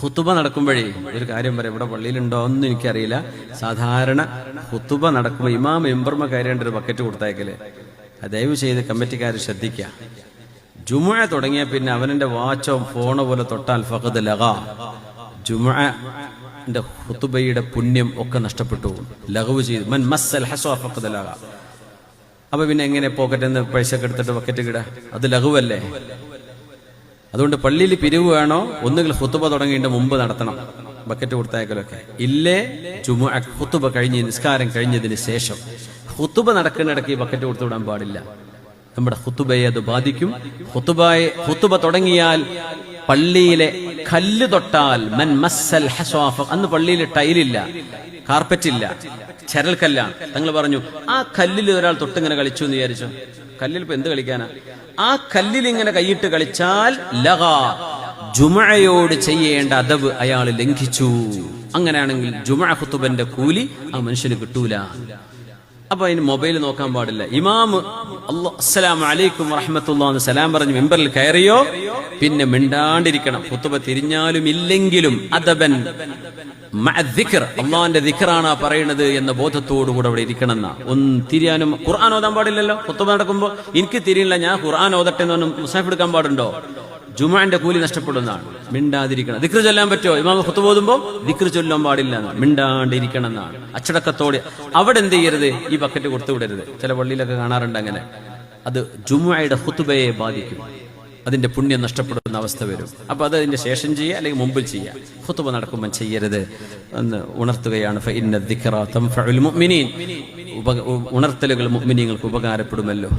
ഹുത്തുബ നടക്കുമ്പോഴേ ഒരു കാര്യം പറയാം. ഇവിടെ പള്ളിയിലുണ്ടോ എന്ന് എനിക്കറിയില്ല. സാധാരണ ഹുത്തുബ നടക്കുമ്പോൾ ഇമാം എംബർമ കയറേണ്ട ഒരു ബക്കറ്റ് കൊടുത്തേക്കൽ ദയവ് ചെയ്ത് കമ്മിറ്റിക്കാർ ശ്രദ്ധിക്കുക ജുമുഅ തുടങ്ങിയ പിന്നെ അവനെന്റെ വാച്ചോ ഫോണോ പോലെ തൊട്ടാൽ ഫഹദ് ലഗ. ജുമന്റെ ഹുത്തുബയുടെ പുണ്യം ഒക്കെ നഷ്ടപ്പെട്ടു. ലഹവ് ചെയ്തു. മൻ മസ്സൽ ഫഖദ് ലഗ. അപ്പൊ പിന്നെ എങ്ങനെ പോക്കറ്റിൽ നിന്ന് പൈസ ഒക്കെ എടുത്തിട്ട് ബക്കറ്റ് കിട അത് ലഘുവല്ലേ അതുകൊണ്ട് പള്ളിയിൽ പിരിവ് വേണോ? ഒന്നുകിൽ ഹുത്തുബ തുടങ്ങിയിട്ട് മുമ്പ് നടത്തണം. ബക്കറ്റ് കൊടുത്തയക്കലൊക്കെ. ഇല്ലേ? ചുമ ഹുത്തുബ കഴിഞ്ഞ് നിസ്കാരം കഴിഞ്ഞതിന് ശേഷം. ഹുത്തുബ നടക്കുന്നിടയ്ക്ക് ഈ ബക്കറ്റ് കൊടുത്തു വിടാൻ പാടില്ല. നമ്മുടെ ഹുത്തുബയെ അത് ബാധിക്കും. ഹുത്തുബയെ ഹുത്തുബ തുടങ്ങിയാൽ പള്ളിയിലെ കല്ല് തൊട്ടാൽ മൻ മസ്സൽ ഹസ്വാഫ. അന്ന് പള്ളിയിൽ ടൈലില്ല കാർപ്പറ്റ് ഇല്ല ചരൽക്കല്ലാണ് തങ്ങൾ പറഞ്ഞു ആ കല്ലിൽ ഒരാൾ തൊട്ടിങ്ങനെ കളിച്ചു എന്ന് വിചാരിച്ചു? കല്ലിൽ ഇപ്പൊ എന്ത് കളിക്കാനാ? ആ കല്ലിൽ ഇങ്ങനെ കൈയിട്ട് കളിച്ചാൽ ലഗ ജുമഴയോട് ചെയ്യേണ്ട അതവ് അയാൾ ലംഘിച്ചു. അങ്ങനെയാണെങ്കിൽ ജുമഴ ഖുത്തുബന്റെ കൂലി ആ മനുഷ്യന് കിട്ടൂല. അപ്പൊ അതിന് മൊബൈൽ നോക്കാൻ പാടില്ല. ഇമാം അസ്സലാം അലൈക്കും വറഹമത്തുള്ള സലാം പറഞ്ഞ് മെമ്പറിൽ കയറിയോ? പിന്നെ മിണ്ടാണ്ടിരിക്കണം. കുത്തുബ തിരിഞ്ഞാലും ഇല്ലെങ്കിലും അതബൻ അള്ളാന്റെ ദിഖറാണ് പറയുന്നത് എന്ന ബോധത്തോടുകൂടെ അവിടെ ഇരിക്കണം എന്നാ ഒന്ന് തിരിയാനും ഖുർആൻ ഓതാൻ പാടില്ലല്ലോ? കുത്തുബ നടക്കുമ്പോ എനിക്ക് തിരിയില്ല ഞാൻ ഖുർആൻ ഓതട്ടെ എന്നൊന്നും മുസാഫ് എടുക്കാൻ പാടുണ്ടോ? ജുമാന്റെ കൂലി നഷ്ടപ്പെടുന്നതാണ്. മിണ്ടാതിരിക്കണം. ദിക്ര ചൊല്ലാൻ പറ്റുമോ? ഇമാമ കുത്തു പോതുമ്പോ ദിക്ര ചൊല്ലാൻ പാടില്ല മിണ്ടാണ്ടിരിക്കണം എന്നാണ് അച്ചടക്കത്തോടെ അവിടെ എന്ത് ചെയ്യരുത്? ഈ ബക്കറ്റ് കൊടുത്തു വിടരുത്. ചില പള്ളിയിലൊക്കെ കാണാറുണ്ട് അങ്ങനെ. അത് ജുമായുടെ ഹുത്തുബയെ ബാധിക്കും. അതിന്റെ പുണ്യം നഷ്ടപ്പെടുന്ന അവസ്ഥ വരും. അപ്പൊ അത് അതിന്റെ ശേഷം ചെയ്യുക അല്ലെങ്കിൽ മുമ്പിൽ ചെയ്യുക. ഹുത്തുബ നടക്കുമ്പോൾ ചെയ്യരുത് എന്ന് ഉണർത്തുകയാണ്. ഉണർത്തലുകൾ മുഅ്മിനീങ്ങൾക്ക് ഉപകാരപ്പെടുമല്ലോ.